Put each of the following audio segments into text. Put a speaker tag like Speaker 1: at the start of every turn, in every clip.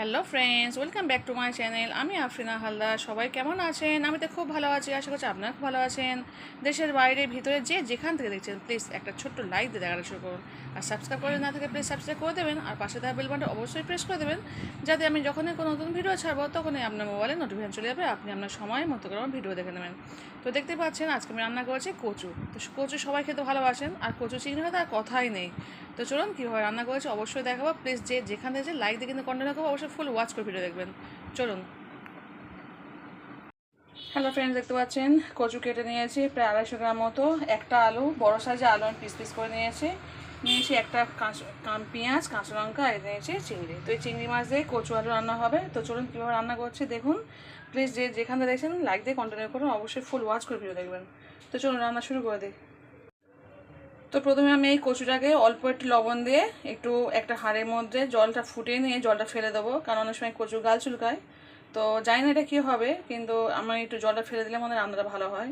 Speaker 1: Hello friends welcome back to my channel আমি আফরিনা হালদার। সবাই কেমন আছেন? আমি তো খুব ভালো আছি। আশা করছি আপনারা খুব ভালো আছেন। দেশের বাইরে, ভিতরে, যে যেখান থেকে দেখছেন প্লিজ একটা ছোট্ট লাইক দিয়ে দেখাটা শুরু করুন। আর সাবস্ক্রাইব করে না থাকে প্লিজ সাবস্ক্রাইব করে দেবেন। আর পাশে থাকা বেল বাটন অবশ্যই প্রেস করে দেবেন, যাতে আমি যখনই কোনো নতুন ভিডিও ছাড়বো, তখনই আপনার মোবাইলে নোটিফিকেশন চলে যাবে। আপনি আপনার সময় মতো করে আমার ভিডিও দেখে নেবেন। তো দেখতে পাচ্ছেন, আজকে আমি রান্না করেছি কচু। তো কচু সবাই খেতে ভালোবাসেন। আর কচু চিংড়ি হয়তো আর কথাই নেই। তো চলুন, কীভাবে রান্না করেছি অবশ্যই দেখাবো। প্লিজ যে যেখান থেকে লাইক দিয়ে কিন্তু কন্টিনিউ করব। অবশ্যই ফুল ওয়াচ করে ভিডিও দেখবেন। চলুন। হ্যালো ফ্রেন্ডস দেখতে পাচ্ছেন? কচু কেটে নিয়েছি, প্রায় আড়াইশো গ্রাম মতো। একটা আলু, বড় সাইজে আলু আমি পিস পিস করে নিয়েছি। নিয়েছি একটা কাঁচ কাম পেঁয়াজ, কাঁচা লঙ্কা, আর নিয়েছি চিংড়ি। তো এই চিংড়ি মাছ দিয়ে কচু আলু রান্না হবে। তো চলুন কীভাবে রান্না করছি দেখুন। প্লিজ যে যেখানে দেখছেন লাইক দিয়ে কন্টিনিউ করুন। অবশ্যই ফুল ওয়াচ করে ভিডিও দেখবেন। তো চলুন রান্না শুরু করে দিই। তো প্রথমে আমি এই কচুটাকে অল্প একটু লবণ দিয়ে একটু একটা হাড়ের মধ্যে জলটা ফুটিয়ে নিয়ে জলটা ফেলে দেবো, কারণ অনেক সময় কচু গাল চুলকায়। তো জানি না এটা কী হবে, কিন্তু আমার একটু জলটা ফেলে দিলে হয় রান্নাটা ভালো হয়।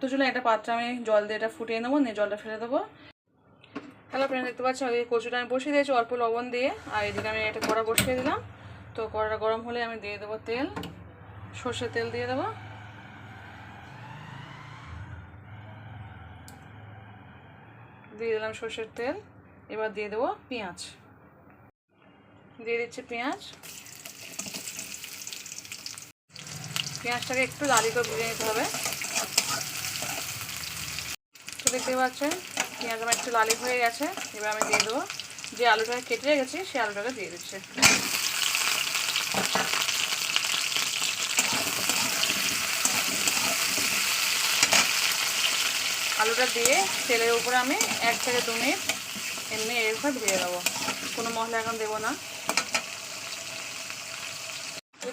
Speaker 1: তো চলো একটা পাত্রে আমি জল দিয়ে এটা ফুটিয়ে নেব, নিয়ে জলটা ফেলে দেবো। হ্যালো ফ্রেন্ড দেখতে পাচ্ছি? ওই কচুটা আমি বসিয়ে দিয়েছি অল্প লবণ দিয়ে, আর এদিকে আমি একটা কড়া বসিয়ে দিলাম। তো কড়াটা গরম হলে আমি দিয়ে দেবো তেল, সর্ষের তেল দিয়ে দেবো। দিয়ে দিলাম সর্ষের তেল। এবার দিয়ে দেবো পেঁয়াজ। দিয়ে দিচ্ছি পেঁয়াজ। পেঁয়াজটাকে একটু লালি করে ভেজে নিতে হবে। তো দেখতে পাচ্ছেন, পেঁয়াজ আমার একটু লালি হয়ে গেছে। এবার আমি দিয়ে দেবো যে আলুটাকে কেটে রেখেছি, সেই আলুটাকে দিয়ে দিচ্ছি। আলুটা দিয়ে তেলের উপরে আমি এক থেকে দু মিনিট এমনি এরকম ভেজে দেবো। কোনো মশলা এখন দেবো না।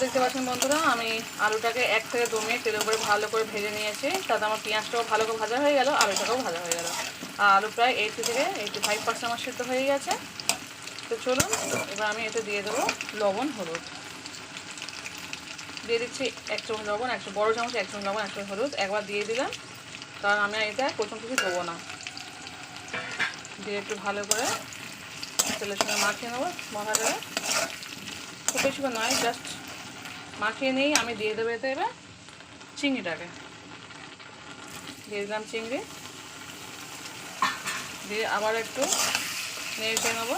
Speaker 1: দেখতে পাচ্ছেন বন্ধুরা, আমি আলুটাকে এক থেকে দু মিনিট তেলের উপরে ভালো করে ভেজে নিয়েছি। তাতে আমার পেঁয়াজটাও ভালো করে ভাজা হয়ে গেল, আলুটাকেও ভাজা হয়ে গেল। আর আলু প্রায় এইটি থেকে এইটি ফাইভ পার্সেন্ট আমার সিদ্ধ হয়ে গেছে। তো চলুন, এবার আমি এতে দিয়ে দেবো লবণ, হলুদ। দিয়ে দিচ্ছি এক চামচ লবণ, একশো বড়ো চামচ, এক চামচ লবণ এক চামচ হলুদ। একবার দিয়ে দিলাম। কারণ আমি এটা প্রথম কিছু দেবো না। দিয়ে একটু ভালো করে তেলের সঙ্গে মাখিয়ে নেব মশলাটা খুব বেশি নয় জাস্ট মাখিয়ে নিই, আমি দিয়ে দেবো এতে এবার চিংড়িটাকে। দিয়ে দিলাম চিংড়ি। দিয়ে আবার একটু নেড়ে নেব।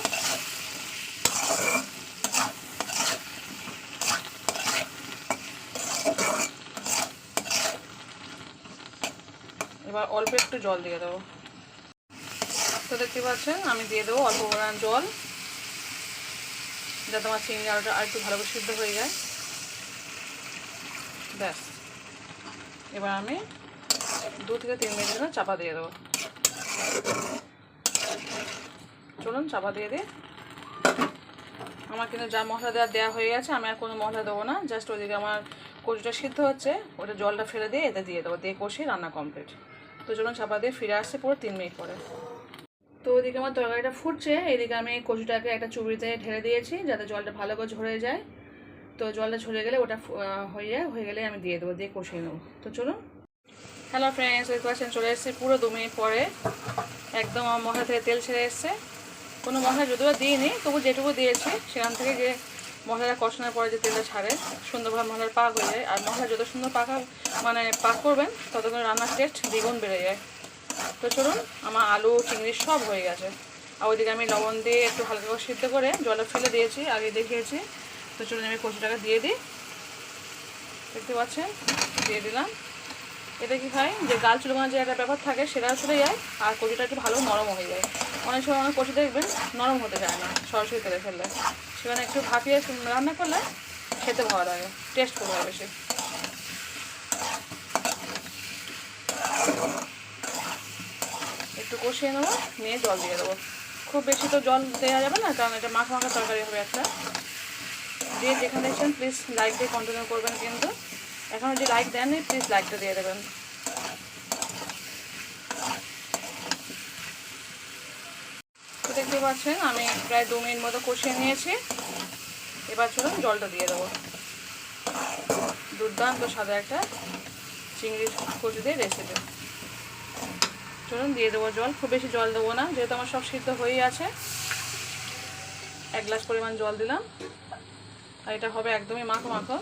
Speaker 1: এবার অল্প একটু জল দিয়ে দেবো। তো দেখতে পাচ্ছেন, আমি দিয়ে দেবো অল্প পরিমাণ জল, যাতে আমার চিংড়ি আলুটা আর একটু ভালো করে সিদ্ধ হয়ে যায়। ব্যাস। এবার আমি দু থেকে তিন মিনিট জন্য চাপা দিয়ে দেবো। চলুন, চাপা দিয়ে দিই। আমার কিন্তু যা মশলা দেওয়া দেওয়া হয়ে গেছে, আমি আর কোনো মশলা দেবো না, জাস্ট ওদিকে আমার কচুটা সিদ্ধ হচ্ছে, ওটা জলটা ফেলে দিয়ে এতে দিয়ে দেবো, দিয়ে কষিয়ে রান্না কমপ্লিট তো চলুন চাপা দিয়ে ফিরে আসছে পুরো তিন মিনিট পরে। তো ওইদিকে আমার তরকারিটা ফুটছে, এদিকে আমি কচুটাকে একটা চুবড়িতে ঢেলে দিয়েছি যাতে জলটা ভালো করে ঝরে যায়। তো জলটা ঝরে গেলে ওটা হয়ে যায় হয়ে গেলে আমি দিয়ে দেবো, দিয়ে কষিয়ে নেব। তো চলুন। হ্যালো ফ্রেন্ডস দেখতে পাচ্ছেন চলে এসেছি পুরো দু মিনিট পরে। একদম আমার মশলা থেকে তেল ছেড়ে এসছে। কোনো মশলা যদিও দিইনি, তবু যেটুকু দিয়েছি, সেখান থেকে যে মশলাটা কষানোর পরে যে তেলটা ছাড়ে, সুন্দরভাবে মশলার পাক হয়ে যায়। আর মশলা যত সুন্দর পাকা মানে পাক করবেন ততক্ষণ রান্নার টেস্ট দ্বিগুণ বেড়ে যায়। তো চলুন, আমার আলু, চিংড়ি সব হয়ে গেছে। আর ওইদিকে আমি লবণ দিয়ে একটু হালকা করে সিদ্ধ করে জলটা ফেলে দিয়েছি, আগে দেখিয়েছি। তো চলুন, আমি কচুটাকে দিয়ে দিই। দেখতে পাচ্ছেন? দিয়ে দিলাম। এটা কি হয়? যে গাল চুলকানোর যে একটা ব্যাপার থাকে, সেটা চলে যায়, আর কচুটা একটু ভালো নরম হয়ে যায়। অনেক সময় অনেক কচু দেখবেন, নরম হতে চায় না, সরাসরি তেলে ফেললে। সেখানে একটু ভাপিয়ে রান্না করলে খেতে ভালো লাগে টেস্ট করবে বেশি। একটু কষিয়ে নেব, নিয়ে জল দিয়ে দেবো। খুব বেশি তো জল দেওয়া যাবে না, কারণ এটা মাখা মাখা তরকারি হবে একটা। দিয়ে যেখানে দেখছেন প্লিজ লাইক দিয়ে কন্টিনিউ করবেন কিন্তু। এখনও যে লাইক দেননি প্লিজ লাইকটা দিয়ে দেবেন তো দেখতে পাচ্ছেন, আমি প্রায় দু মিনিট মতো কষিয়ে নিয়েছি। এবার চলুন জলটা দিয়ে দেবো। দুর্দান্ত সাদা একটা চিংড়ি কচু দিয়ে রেসিপি চলুন দিয়ে দেবো জল, খুব বেশি জল দেবো না, যেহেতু আমার সব সিদ্ধ হয়েই আছে। এক গ্লাস পরিমাণ জল দিলাম। আর এটা হবে একদমই মাখো মাখো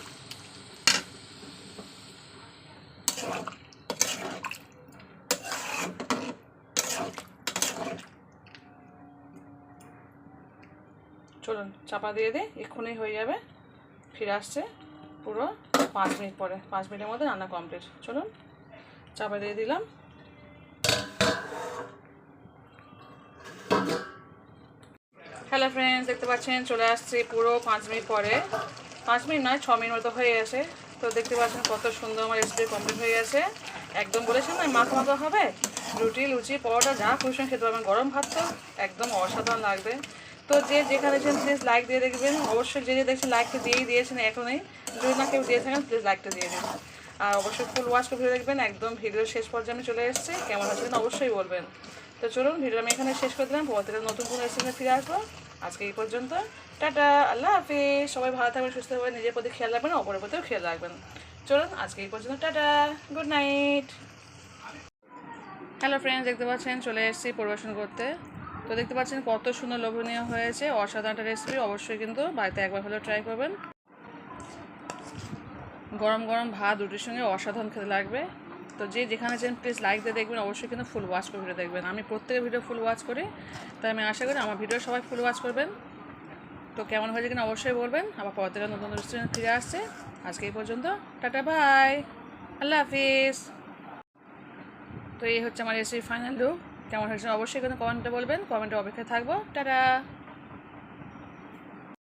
Speaker 1: চলুন চাপা দিয়ে দিই এক্ষুনি হয়ে যাবে। ফিরে আসছে পুরো পাঁচ মিনিট পরে। পাঁচ মিনিটের মধ্যে রান্না কমপ্লিট চলুন, চাপা দিয়ে দিলাম। হ্যালো ফ্রেন্ডস দেখতে পাচ্ছেন, চলে আসছি পুরো পাঁচ মিনিট পরে। পাঁচ মিনিট নয়, ছ মিনিট মতো হয়ে গেছে। তো দেখতে পাচ্ছেন কত সুন্দর আমার রেসিপি কমপ্লিট হয়ে গেছে। একদম বলেছেন না মাখো মাখো হবে? রুটি, লুচি, পরোটা, যা খুশি খেতে পারবেন। গরম ভাত তো একদম অসাধারণ লাগবে। তো যে যেখানে আছেন প্লিজ লাইক দিয়ে দেখবেন। অবশ্যই যে যে দেখছেন লাইকটা দিয়েই দিয়েছেন এখনই। যদি না কেউ দিয়ে থাকেন প্লিজ লাইকটা দিয়ে দেবেন আর অবশ্যই ফুল ওয়াচ করে দেখবেন, একদম ভিডিও শেষ পর্যায়ে আমি চলে এসেছি। কেমন হচ্ছে অবশ্যই বলবেন। তো চলুন ভিডিও আমি এখানে শেষ করে দিলাম। পরবর্তীতে নতুন কোনো রেসিপি ফিরে আসব। আজকে এই পর্যন্ত। টাটা, আল্লাহ হাফিজ। সবাই ভালো থাকবেন, সুস্থ থাকবেন, নিজের প্রতি খেয়াল রাখবেন, অপরের প্রতিও খেয়াল রাখবেন। চলুন, আজকে এই পর্যন্ত, tata good night hello friends দেখতে পাচ্ছেন, চলে এসেছি পরিবেশন করতে। তো দেখতে পাচ্ছেন কত সুন্দর লোভনীয় হয়েছে। অসাধারণ একটা রেসিপি অবশ্যই কিন্তু বাড়িতে একবার হলেও ট্রাই করবেন। গরম গরম ভাত রুটির সঙ্গে অসাধারণ খেতে লাগবে। তো যে যেখানে আছেন প্লিজ লাইক দিয়ে দেখবেন, অবশ্যই কিন্তু ফুল ওয়াচ করে ভিডিও দেখবেন। আমি প্রত্যেকের ভিডিও ফুল ওয়াচ করি, তাই আমি আশা করি আমার ভিডিও সবাই ফুল ওয়াচ করবেন। তো কেমন হয়েছে কিনা অবশ্যই বলবেন। আবার পরবর্তীতে নতুন রেস্টুরেন্ট ফিরে আসছে। আজকে এই পর্যন্ত, টাটা বাই আল্লাহ হাফিজ। তো এই হচ্ছে আমার রেসিপি ফাইনাল লুক কেমন হয়েছে অবশ্যই কিন্তু কমেন্টে বলবেন। কমেন্টে অপেক্ষায় থাকব। টাটা!